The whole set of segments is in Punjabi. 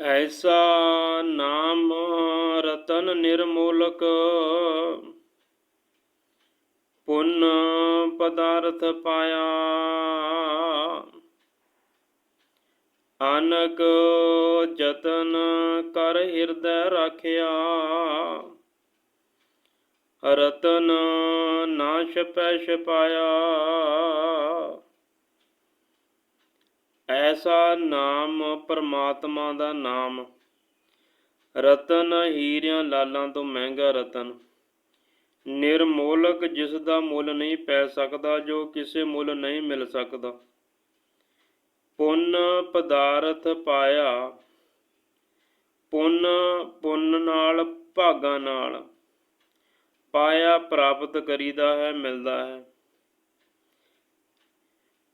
ਐਸਾ ਨਾਮ ਰਤਨ ਨਿਰਮੂਲਕ ਪੁੰਨ ਪਦਾਰਥ ਪਾਇਆ। ਅਨਕ ਜਤਨ ਕਰ ਹਿਰਦੈ ਰਾਖਿਆ। ਰਤਨ ਨਾਸ਼ ਛਪੈ ਛਪਾਇਆ ਐਸਾ ਨਾਮ ਪਰਮਾਤਮਾ ਦਾ ਨਾਮ। ਰਤਨ ਹੀਰਿਆਂ ਲਾਲਾਂ ਤੋਂ ਮਹਿੰਗਾ ਰਤਨ। ਨਿਰਮੋਲਕ ਜਿਸ ਦਾ ਮੁੱਲ ਨਹੀਂ ਪੈ ਸਕਦਾ, ਜੋ ਕਿਸੇ ਮੁੱਲ ਨਹੀਂ ਮਿਲ ਸਕਦਾ। ਪੁੰਨ ਪਦਾਰਥ ਪਾਇਆ, ਪੁੰਨ ਪੁੰਨ ਨਾਲ ਭਾਗਾਂ ਨਾਲ। ਪਾਇਆ ਪ੍ਰਾਪਤ ਕਰੀਦਾ ਹੈ, ਮਿਲਦਾ ਹੈ।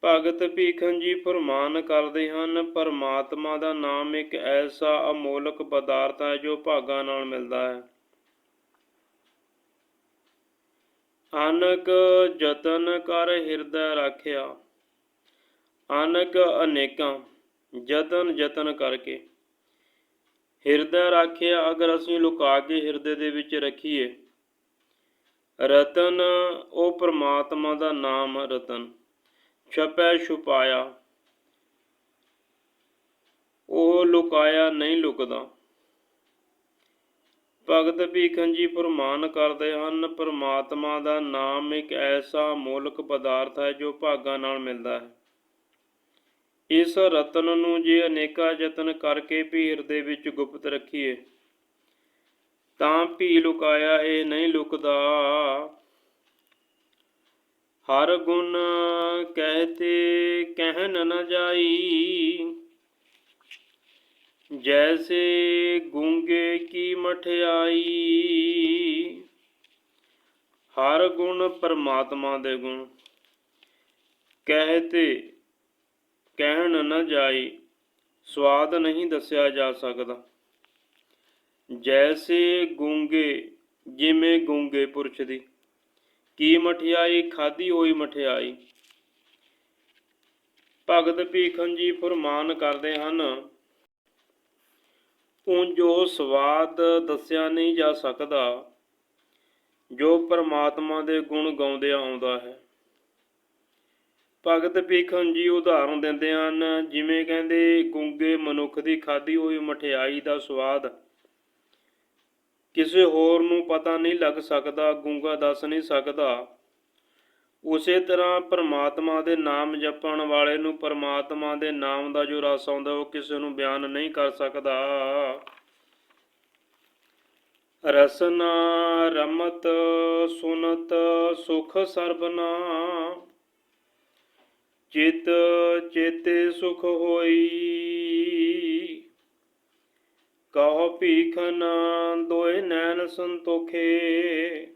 ਭਗਤ ਭੀਖਨ ਜੀ ਫਰਮਾਨ ਕਰਦੇ ਹਨ, ਪਰਮਾਤਮਾ ਦਾ ਨਾਮ ਇੱਕ ਐਸਾ ਅਮੋਲਕ ਪਦਾਰਥ ਹੈ ਜੋ ਭਾਗਾਂ ਨਾਲ ਮਿਲਦਾ ਹੈ। ਅਨਕ ਯਤਨ ਕਰ ਹਿਰਦੈ ਰਾਖਿਆ, ਅਨਕ ਅਨੇਕਾਂ ਯਤਨ ਯਤਨ ਕਰਕੇ। ਹਿਰਦੈ ਰਾਖਿਆ ਅਗਰ ਅਸੀਂ ਲੁਕਾ ਕੇ ਹਿਰਦੇ ਦੇ ਵਿੱਚ ਰੱਖੀਏ, ਰਤਨ, ਉਹ ਪ੍ਰਮਾਤਮਾ ਦਾ ਨਾਮ ਰਤਨ। ਛਪੈ ਛੁਪਾਇਆ। ਉਹ ਲੁਕਾਇਆ ਨਹੀਂ ਲੁਕਦਾ। ਭਗਤ ਭੀਖਨ ਫਰਮਾਨ ਕਰਦੇ ਹਨ, ਪ੍ਰਮਾਤਮਾ ਦਾ ਨਾਮ ਇੱਕ ਐਸਾ ਮੂਲਕ ਪਦਾਰਥ ਹੈ ਜੋ ਭਾਗਾਂ ਨਾਲ ਮਿਲਦਾ ਹੈ। ਇਸ ਰਤਨ ਨੂੰ ਜੇ ਅਨੇਕਾ ਯਤਨ ਕਰਕੇ ਭੀਰ ਦੇ ਵਿੱਚ ਗੁਪਤ ਰੱਖੀਏ, ਤਾਂ ਭੀ ਲੁਕਾਇਆ ਇਹ ਨਹੀਂ ਲੁਕਦਾ। ਹਰ ਗੁਣ ਕਹਤੇ ਕਹਿਨ ਨ ਜਾਈ। ਜੈਸੇ ਗੁੰਗੇ ਕੀ ਮਠਿਆਈ ਹਰ ਗੁਣ ਪਰਮਾਤਮਾ ਦੇ ਗੁਣ। ਕਹਤੇ ਕਹਿਣ ਨ ਜਾਈ, ਸਵਾਦ ਨਹੀਂ ਦੱਸਿਆ ਜਾ ਸਕਦਾ। ਜੈਸੇ ਗੂੰਗੇ, ਜਿਵੇਂ ਗੂੰਗੇ ਪੁਰਸ਼ ਦੀ। ਕੀ ਮਠਿਆਈ ਖਾਦੀ ਹੋਈ ਮਠਿਆਈ। ਭਗਤ ਭੀਖਨ ਜੀ ਫਰਮਾਨ ਕਰਦੇ ਹਨ ਉਹ ਜੋ ਸਵਾਦ ਦੱਸਿਆ ਨਹੀਂ ਜਾ ਸਕਦਾ, ਜੋ ਪਰਮਾਤਮਾ ਦੇ ਗੁਣ ਗਾਉਂਦੇ ਆਉਂਦਾ ਹੈ। ਭਗਤ ਭੀਖਨ ਜੀ ਉਦਾਹਰਨ ਦਿੰਦੇ ਹਨ, ਜਿਵੇਂ ਕਹਿੰਦੇ, ਗੁੰਗੇ ਮਨੁੱਖ ਦੀ ਖਾਦੀ ਹੋਈ ਮਠਿਆਈ ਦਾ ਸਵਾਦ। ਕਿਸੇ ਹੋਰ ਨੂੰ ਪਤਾ ਨਹੀਂ ਲੱਗ ਸਕਦਾ, ਗੂੰਗਾ ਦੱਸ ਨਹੀਂ ਸਕਦਾ। ਉਸੇ ਤਰ੍ਹਾਂ ਪਰਮਾਤਮਾ ਦੇ ਨਾਮ ਜਪਣ ਵਾਲੇ ਨੂੰ ਪਰਮਾਤਮਾ ਦੇ ਨਾਮ ਦਾ ਜੋ ਰਸ ਆਉਂਦਾ, ਉਹ ਕਿਸੇ ਨੂੰ ਬਿਆਨ ਨਹੀਂ ਕਰ ਸਕਦਾ। ਰਸਨਾ ਰਮਤ ਸੁਨਤ ਸੁਖ ਸਰਬਨਾ, ਚਿਤ ਚੇਤੇ ਸੁਖ ਹੋਈ। ਕਹੋ ਭੀਖਨ ਦੋਏ ਨੈਣ ਸੰਤੋਖੇ।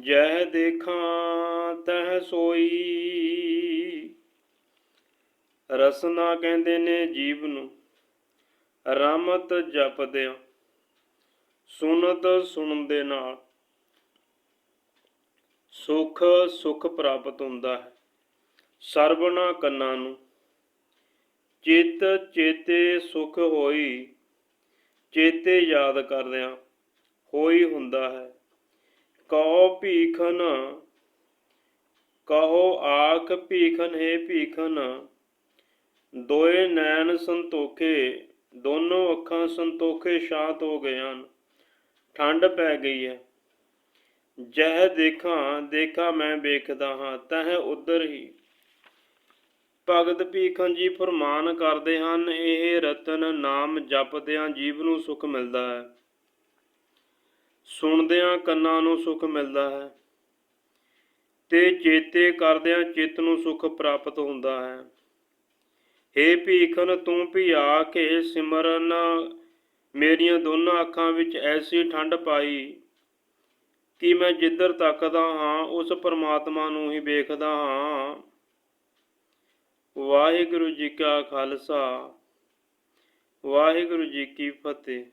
ਜਹ ਦੇਖਾਂ ਤਹ ਸੋਈ। ਰਸਨਾ ਕਹਿੰਦੇ ਨੇ ਜੀਵ ਨੂੰ, ਰਮਤ ਜਪਦਿਆਂ, ਸੁਨਤ ਸੁਣਨ ਦੇ ਨਾਲ। ਸੁਖ ਸੁਖ ਪ੍ਰਾਪਤ ਹੁੰਦਾ ਹੈ ਸਰਬਣਾ ਕੰਨਾਂ ਨੂੰ। ਚਿਤ, ਚੇਤੇ ਸੁਖ ਹੋਈ, ਚੇਤੇ ਯਾਦ ਕਰਦਿਆਂ ਹੋਈ ਹੁੰਦਾ ਹੈ। ਕਹੋ ਭੀਖਨ, ਕਹੋ ਆਖ ਭੀਖਨ ਹੈ ਭੀਖਨ। ਦੋਏ ਨੈਣ ਸੰਤੋਖੇ, ਦੋਨੋਂ ਅੱਖਾਂ ਸੰਤੋਖੇ ਸ਼ਾਂਤ ਹੋ ਗਏ ਹਨ। ਠੰਡ ਪੈ ਗਈ ਹੈ। ਜਹ ਦੇਖਾਂ ਦੇਖਾਂ ਮੈਂ ਵੇਖਦਾ ਹਾਂ, ਤਹ ਉਧਰ ਹੀ। ਭਗਤ ਭੀਖਨ ਜੀ ਫਰਮਾਨ ਕਰਦੇ ਹਨ, ਇਹ ਰਤਨ ਨਾਮ ਜਪਦਿਆਂ ਜੀਵ ਨੂੰ ਸੁਖ ਮਿਲਦਾ ਹੈ। ਸੁਣਦਿਆਂ ਕੰਨਾਂ ਨੂੰ ਸੁਖ ਮਿਲਦਾ ਹੈ ਤੇ ਚੇਤੇ ਕਰਦਿਆਂ ਚਿੱਤ ਨੂੰ ਸੁਖ ਪ੍ਰਾਪਤ ਹੁੰਦਾ ਹੈ। ਏ ਭੀਖਨ ਤੂੰ ਵੀ ਆ ਕੇ ਸਿਮਰਨ ਮੇਰੀਆਂ ਦੋਨਾਂ ਅੱਖਾਂ ਵਿੱਚ ਐਸੀ ਠੰਡ ਪਾਈ ਕਿ ਮੈਂ ਜਿੱਧਰ ਤੱਕਦਾ ਹਾਂ, ਉਸ ਪਰਮਾਤਮਾ ਨੂੰ ਹੀ ਵੇਖਦਾ ਹਾਂ। ਵਾਹਿਗੁਰੂ ਜੀ ਕਾ ਖਾਲਸਾ, ਵਾਹਿਗੁਰੂ ਜੀ ਕੀ ਫਤਿਹ।